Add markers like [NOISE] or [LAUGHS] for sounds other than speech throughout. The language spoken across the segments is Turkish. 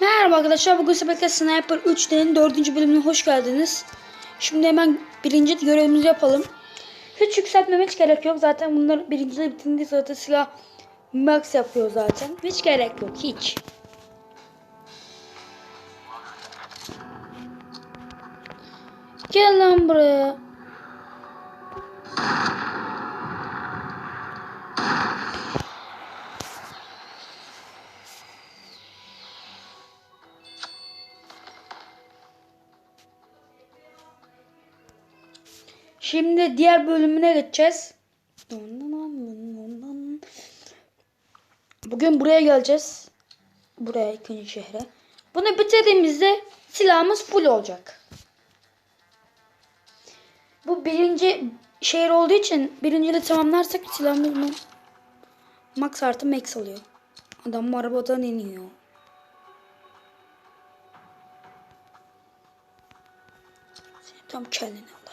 Merhaba arkadaşlar. Bugün Sebek'te Sniper 3'lerin 4. bölümüne hoş geldiniz. Şimdi hemen birinci görevimizi yapalım. Hiç yükseltmeme hiç gerek yok. Zaten bunlar birinciler bitince zaten silah max yapıyor zaten. Hiç gerek yok. Hiç. Gel lan buraya. Şimdi diğer bölümüne geçeceğiz. Bugün buraya geleceğiz. Buraya ikinci şehre. Bunu bitirdiğimizde silahımız full olacak. Bu birinci şehir olduğu için birinci de tamamlarsak silahımız mı? Max artı max oluyor. Adam arabadan iniyor. Tam kelleni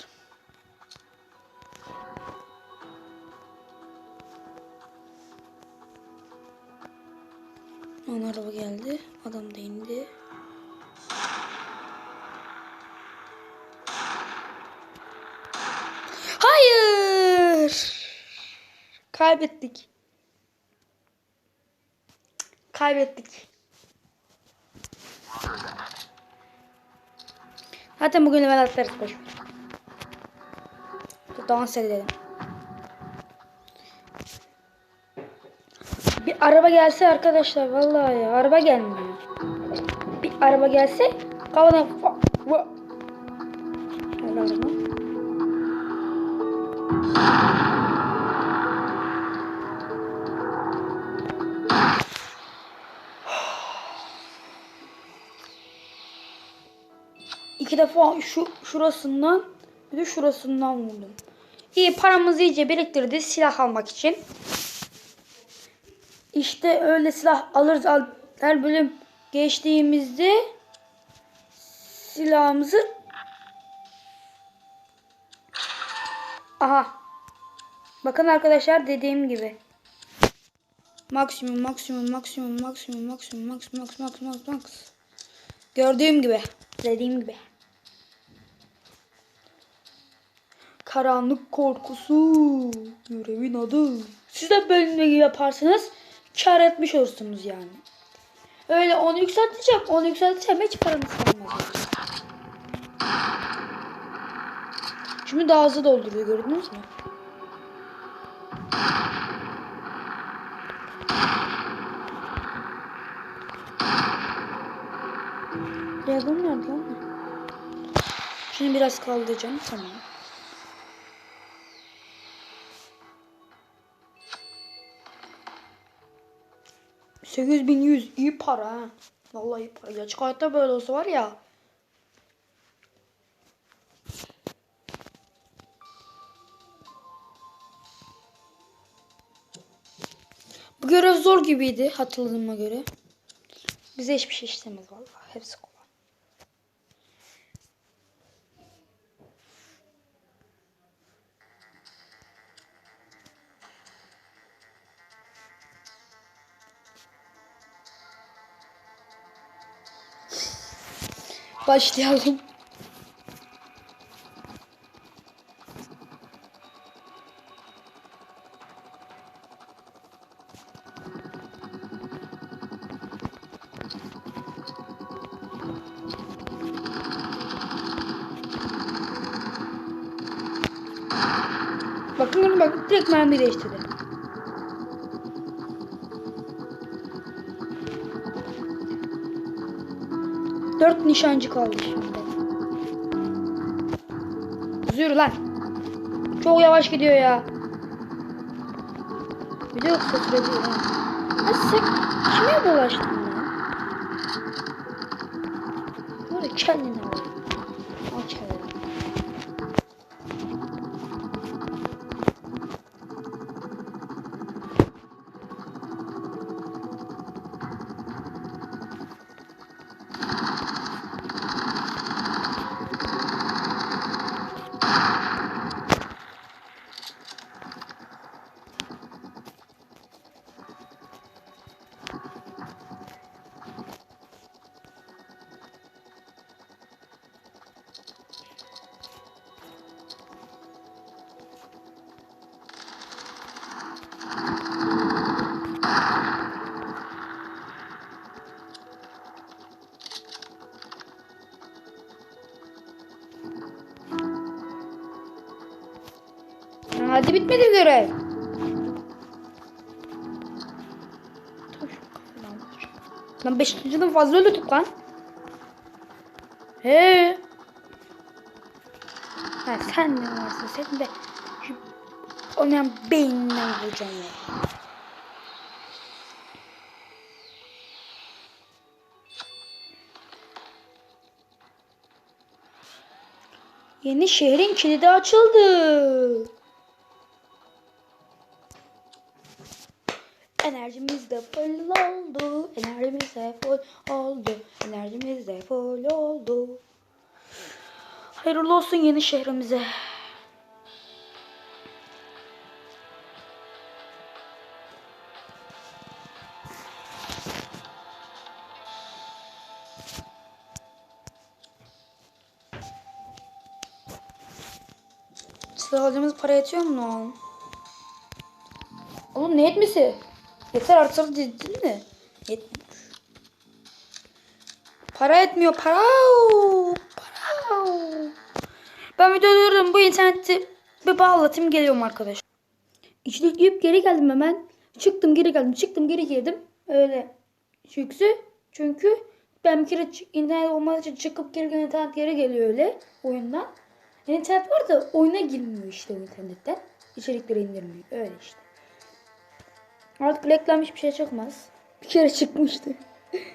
Onun araba geldi. Adam da indi. Hayır. Kaybettik. Kaybettik. Zaten bugün level atlarız boş Dans edelim. Araba gelse arkadaşlar vallahi ya araba gelmiyor. Bir araba gelse araba? [SIGHS] İki defa şu şurasından bir de şurasından vurdum. İyi paramızı iyice biriktirdi silah almak için. İşte öyle silah alırız al, her bölüm geçtiğimizde silahımızı Aha. Bakın arkadaşlar dediğim gibi. Maksimum maksimum maksimum maksimum maksimum maksimum max max max max. Gördüğüm gibi. Dediğim gibi. Karanlık korkusu. Görevin adı. Siz de böyle yaparsanız kar etmiş olursunuz yani. Öyle onu yükselteceğim, onu yükselteceğim hiç paranız kalmaz. Şimdi daha hızlı dolduruyor gördünüz mü? Yardım nerede lan? Şimdi biraz kaldıracağım tamam. Sekiz bin yüz iyi para ha. Vallahi iyi para. Gerçek hayatta böyle olsa var ya. Bu görev zor gibiydi hatırladığıma göre. Bize hiçbir şey istemez vallahi. Hepsi Başlayalım. Bakın bak direkt mermi değiştirdi. Dört nişancı kaldı şimdi. Yürü lan. Çok yavaş gidiyor ya. Bir de yoksa. Ha sen kime bulaştın lan? Böyle kendine Hadi bitmedi görev. Lan 5 yıldan fazla öldürdük lan. He. Ha, sen ne varsın? Sen de şu oynayan beyninden vuracağım ya. Yeni şehrin kilidi açıldı. Enerjimiz de full oldu. Enerjimiz de full oldu. Enerjimiz de full oldu. Hayırlı olsun yeni şehrimize. Alacağımız para yetiyor mu lan? Oğlum ne yetmesi? Yeter artık dedin mi? Yetmiyor. Para etmiyor. Para. Para. Ben video diyorum bu interneti bir bağlatayım geliyorum arkadaş. İçlik yiyip geri geldim hemen. Çıktım geri geldim. Çıktım geri girdim. Öyle. Çünkü çünkü ben bir kere internet olmadığı için çıkıp geri internet geri geliyor öyle oyundan. İnternet var da oyuna girmiyor işte internetten. İçerikleri indirmiyor. Öyle işte. Artık reklam hiçbir şey çıkmaz. Bir kere çıkmıştı. [LAUGHS]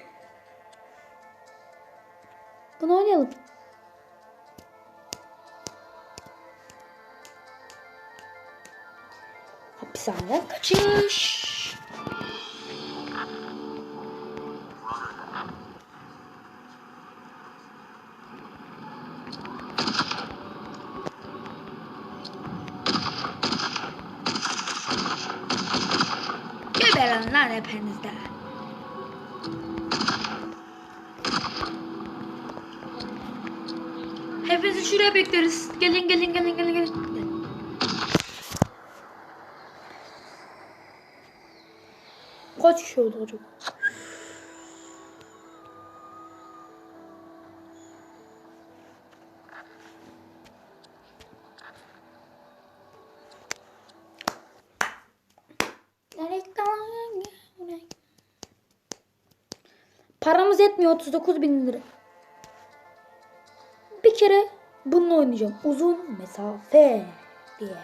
Bunu oynayalım. Hapishaneden kaçış. Lan hepiniz de. Hepinizi şuraya bekleriz. Gelin gelin gelin gelin gelin. Kaç kişi oldu acaba? Paramız yetmiyor 39 bin lira. Bir kere bununla oynayacağım. Uzun mesafe diye.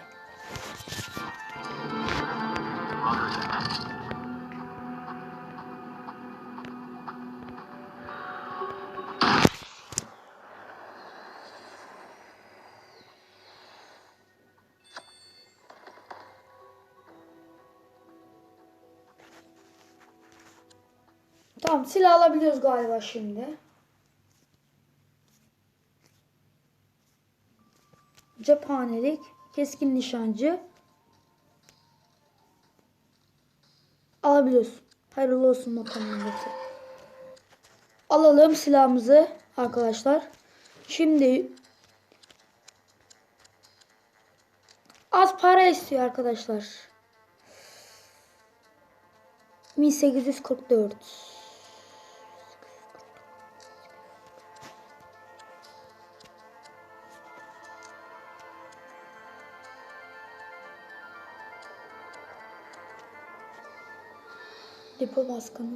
Tamam silah alabiliyoruz galiba şimdi. Cephanelik, keskin nişancı. Alabiliyoruz. Hayırlı olsun bakalım. Alalım silahımızı arkadaşlar. Şimdi az para istiyor arkadaşlar. 1844. Depo baskını.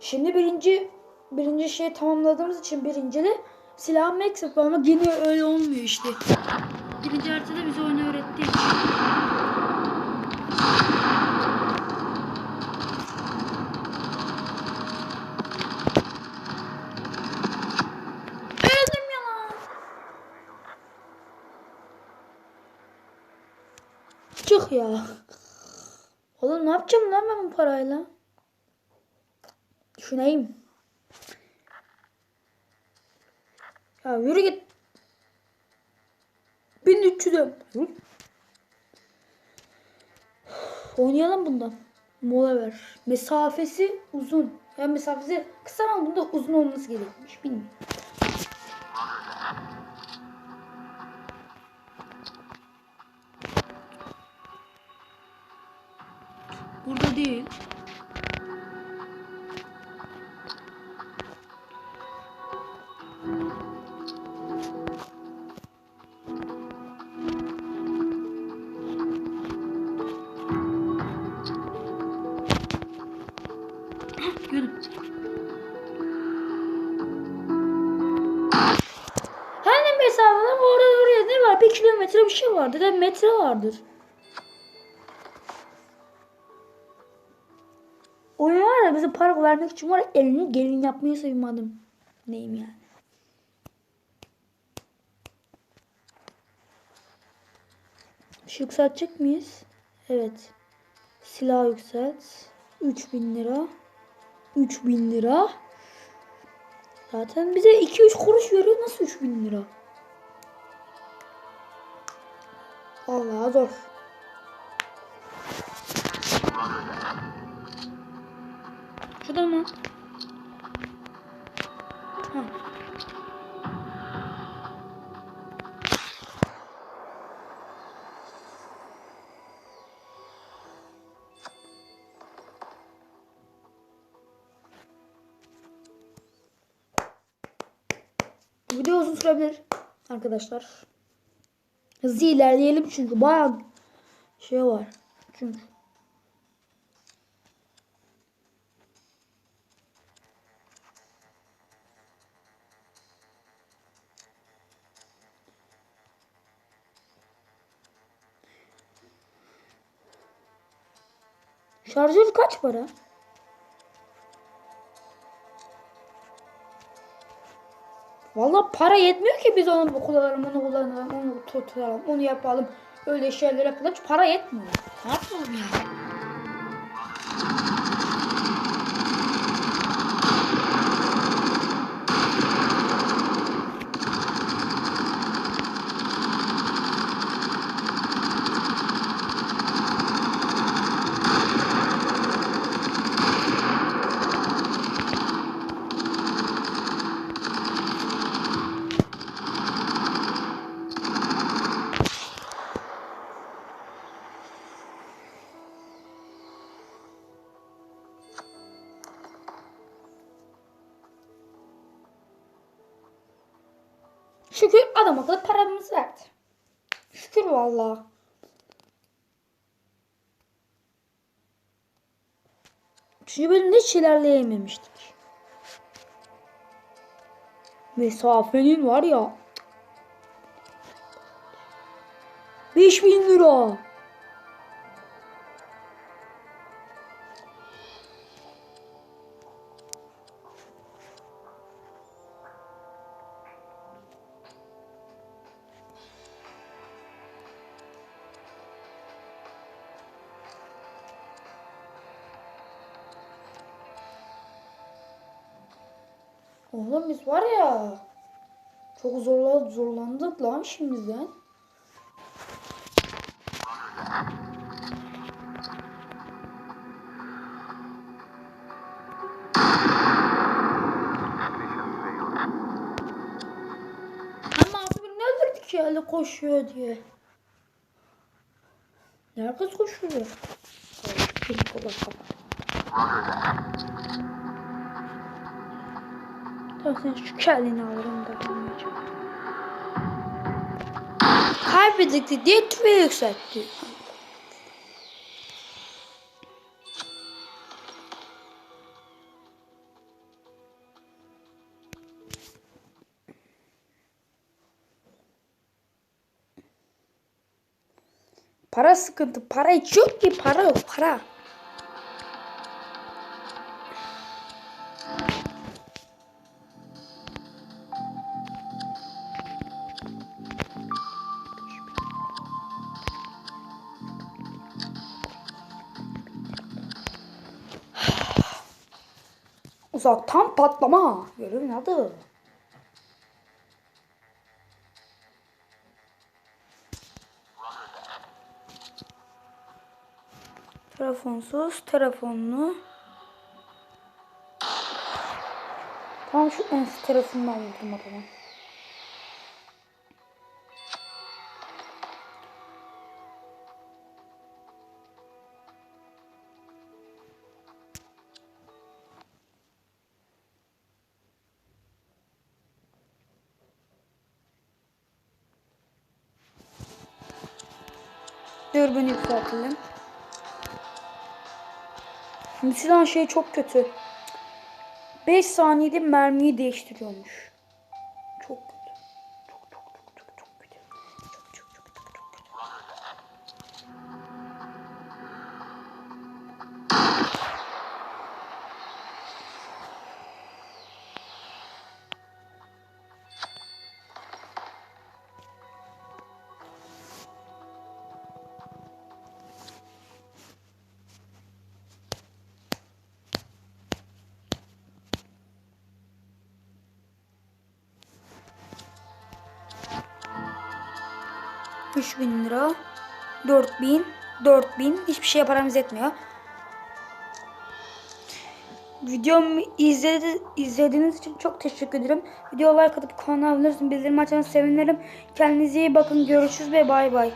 Şimdi birinci birinci şeyi tamamladığımız için birinci de silah max yapıyor ama yine öyle olmuyor işte. Birinci haritada bize oyunu öğretti. Çık ya. Oğlum ne yapacağım lan ben bu parayla? Düşüneyim. Ya yürü git. 1300'e. Yürü. Oynayalım bundan. Mola ver. Mesafesi uzun. Yani mesafesi kısa ama bunda uzun olması gerekmiş. Bilmiyorum. Vardır. Oyun var ya bize para vermek için var elini gelin yapmayı saymadım. Neyim yani. Şu yükseltecek miyiz? Evet. Silah yükselt. 3000 lira. 3000 lira. Zaten bize 2-3 kuruş veriyor. Nasıl 3000 lira? Vallahi zor. Şurada mı? Ha. Video uzun sürebilir arkadaşlar. Hızlı ilerleyelim çünkü bayağı şey var. Çünkü Şarjör kaç para? Vallahi para yetmiyor ki biz onu kullanalım, onu kullanalım, onu tutalım, onu yapalım. Öyle şeyler yapalım. Hiç para yetmiyor. Ne yapalım ya? Şükür adam akıllı paramız verdi. Şükür vallahi. Üçüncü bölümde hiç ilerleyememiştik. Mesafenin var ya. 5000 lira. Oğlum biz var ya. Çok zorla, zorlandık lan şimdiden. Öyle koşuyor diye. Herkes koşuyor. Bir kola Tamam sen şu kelleni alırım da almayacağım. Diye tüve yükseltti. Para sıkıntı. Para hiç ki. Para. Para. Uzaktan patlama. Görün adı. Telefonsuz, telefonlu. Tamam şu en telefonunu aldım o zaman. Dürbünü yükseltelim. Şimdi silahın şey çok kötü. 5 saniyede mermiyi değiştiriyormuş. 3000 lira. 4000. 4000. Hiçbir şeye paramız yetmiyor. Videomu izledi, izlediğiniz için çok teşekkür ederim. Video like atıp kanala abone olursanız bildirim açarsanız sevinirim. Kendinize iyi bakın. Görüşürüz ve bay bay.